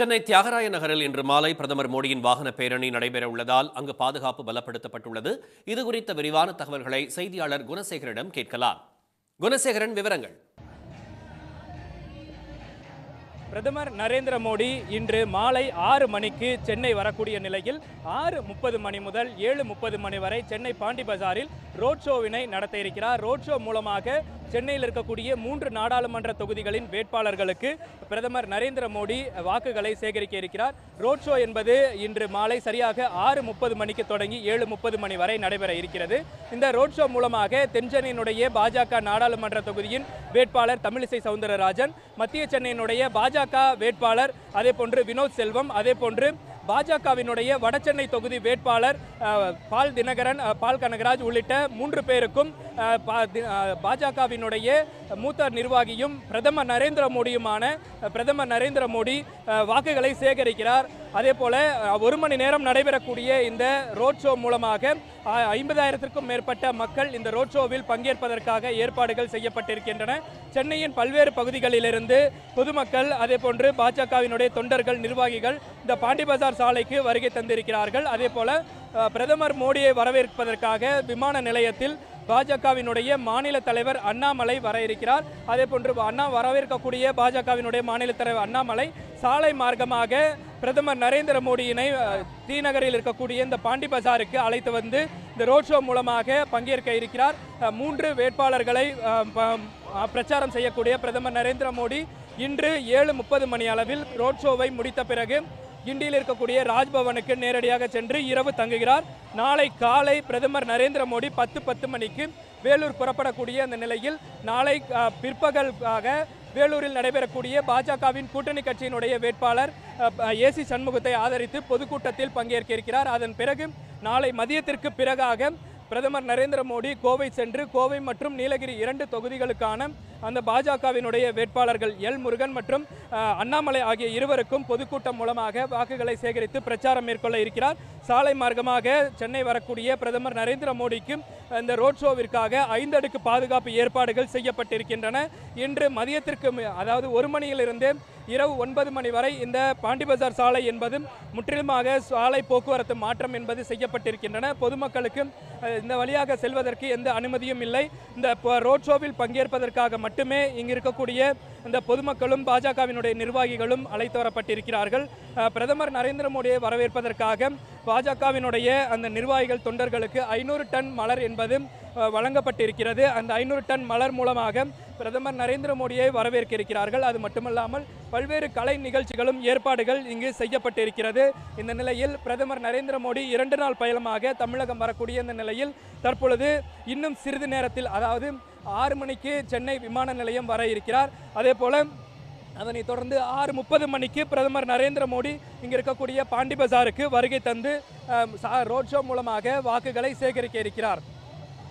சென்னை தியாகராய நகரில் இன்று மாலை பிரதமர் மோடியின் வாகன பேரணி நடைபெற உள்ளதால் அங்கு பாதுகாப்பு பலப்படுத்தப்பட்டுள்ளது. இது குறித்த விரிவான தகவல்களை செய்தியாளர் குணசேகரிடம் கேட்கலாம். குணசேகரன் விவரங்கள். பிரதமர் நரேந்திர மோடி இன்று மாலை ஆறு மணிக்கு சென்னை வரக்கூடிய நிலையில் ஆறு முப்பது மணி முதல் ஏழு முப்பது மணி வரை சென்னை பாண்டி பஜாரில் ரோட் ஷோவினை நடத்த இருக்கிறார். ரோட் ஷோ மூலமாக சென்னையில் இருக்கக்கூடிய மூன்று நாடாளுமன்ற தொகுதிகளின் வேட்பாளர்களுக்கு பிரதமர் நரேந்திர மோடி வாக்குகளை சேகரிக்க இருக்கிறார். ரோட் ஷோ என்பது இன்று மாலை சரியாக ஆறு முப்பது மணிக்கு தொடங்கி ஏழு முப்பது மணி வரை நடைபெற இருக்கிறது. இந்த ரோட் ஷோ மூலமாக தென்சென்னையினுடைய பாஜக நாடாளுமன்ற தொகுதியின் வேட்பாளர் தமிழிசை சவுந்தரராஜன் மத்திய சென்னையினுடைய பாஜக வேட்பாளர் அதே போன்று வினோத் செல்வம் அதே போன்று பாஜகவினுடைய வடசென்னை தொகுதி வேட்பாளர் பால் தினகரன் பால் கனகராஜ் உள்ளிட்ட மூன்று பேருக்கும் பாஜகவினுடைய மூத்த நிர்வாகியும் பிரதமர் நரேந்திர மோடியுமான பிரதமர் நரேந்திர மோடி வாக்குகளை சேகரிக்கிறார். அதே போல ஒரு மணி நேரம் நடைபெறக்கூடிய இந்த ரோட் ஷோ மூலமாக ஐம்பதாயிரத்திற்கும் மேற்பட்ட மக்கள் இந்த ரோட் ஷோவில் பங்கேற்பதற்காக ஏற்பாடுகள் செய்யப்பட்டிருக்கின்றன. சென்னையின் பல்வேறு பகுதிகளிலிருந்து பொதுமக்கள் அதே போன்று பாஜகவினுடைய தொண்டர்கள் நிர்வாகிகள் இந்த பாண்டி பஜார் சாலைக்கு வருகை தந்திருக்கிறார்கள். அதே போல பிரதமர் மோடியை வரவேற்பதற்காக விமான நிலையத்தில் பாஜகவினுடைய மாநில தலைவர் அண்ணாமலை வர இருக்கிறார். அதே போன்று அண்ணா வரவேற்கக்கூடிய பாஜகவினுடைய மாநில தலைவர் அண்ணாமலை சாலை மார்க்கமாக பிரதமர் நரேந்திர மோடியினை தீநகரில் இருக்கக்கூடிய இந்த பாண்டி பஜாருக்கு அழைத்து வந்து இந்த ரோட் ஷோ மூலமாக பங்கேற்க இருக்கிறார். மூன்று வேட்பாளர்களை பிரச்சாரம் செய்யக்கூடிய பிரதமர் நரேந்திர மோடி இன்று ஏழு முப்பது மணி அளவில் ரோட் ஷோவை முடித்த பிறகு கிண்டியில் இருக்கக்கூடிய ராஜ்பவனுக்கு நேரடியாக சென்று இரவு தங்குகிறார். நாளை காலை பிரதமர் நரேந்திர மோடி பத்து பத்து மணிக்கு வேலூர் புறப்படக்கூடிய அந்த நிலையில் நாளை பிற்பகலாக பிற்பகலுக்காக வேலூரில் நடைபெறக்கூடிய பாஜகவின் கூட்டணி கட்சியினுடைய வேட்பாளர் ஏசி சண்முகத்தை ஆதரித்து பொதுக்கூட்டத்தில் பங்கேற்க இருக்கிறார். அதன் பிறகு நாளை மதியத்திற்கு பிறகாக பிரதமர் நரேந்திர மோடி கோவை சென்று கோவை மற்றும் நீலகிரி இரண்டு தொகுதிகளுக்கான அந்த பாஜகவினுடைய வேட்பாளர்கள் எல் முருகன் மற்றும் அண்ணாமலை ஆகிய இருவருக்கும் பொதுக்கூட்டம் மூலமாக வாக்குகளை சேகரித்து பிரச்சாரம் மேற்கொள்ள இருக்கிறார். சாலை மார்க்கமாக சென்னை வரக்கூடிய பிரதமர் நரேந்திர மோடிக்கு இந்த ரோட் ஷோவிற்காக ஐந்து அடுக்கு பாதுகாப்பு ஏற்பாடுகள் செய்யப்பட்டிருக்கின்றன. இன்று மதியத்திற்கு அதாவது ஒரு மணியிலிருந்து இரவு ஒன்பது மணி வரை இந்த பாண்டி பஜார் சாலை என்பது முற்றிலுமாக சாலை போக்குவரத்து மாற்றம் என்பது செய்யப்பட்டிருக்கின்றன. பொதுமக்களுக்கு இந்த வழியாக செல்வதற்கு எந்த அனுமதியும் இல்லை. இந்த ரோட் ஷோவில் பங்கேற்பதற்காக மட்டுமே இங்கு இருக்கக்கூடிய இந்த பொதுமக்களும் பாஜகவினுடைய நிர்வாகிகளும் அழைத்து வரப்பட்டிருக்கிறார்கள். அஹ், பிரதமர் நரேந்திர மோடியை வரவேற்பதற்காக பாஜகவினுடைய அந்த நிர்வாகிகள் தொண்டர்களுக்கு ஐநூறு டன் மலர் என்பது வழங்கப்பட்டிருக்கிறது. அந்த ஐநூறு டன் மலர் மூலமாக பிரதமர் நரேந்திர மோடியை வரவேற்க இருக்கிறார்கள் அது மட்டுமல்லாமல் பல்வேறு கலை நிகழ்ச்சிகளும் ஏற்பாடுகள் இங்கு செய்யப்பட்டிருக்கிறது. இந்த நிலையில் பிரதமர் நரேந்திர மோடி இரண்டு நாள் பயணமாக தமிழகம் வரக்கூடிய இந்த நிலையில் தற்பொழுது இன்னும் சிறிது நேரத்தில் அதாவது ஆறு மணிக்கு சென்னை விமான நிலையம் வர இருக்கிறார். அதே போல் அதனைத் தொடர்ந்து ஆறு முப்பது மணிக்கு பிரதமர் நரேந்திர மோடி இங்கே இருக்கக்கூடிய பாண்டி பஜாருக்கு வருகை தந்து சா- ரோட் ஷோ மூலமாக வாக்குகளை சேகரிக்க இருக்கிறார்.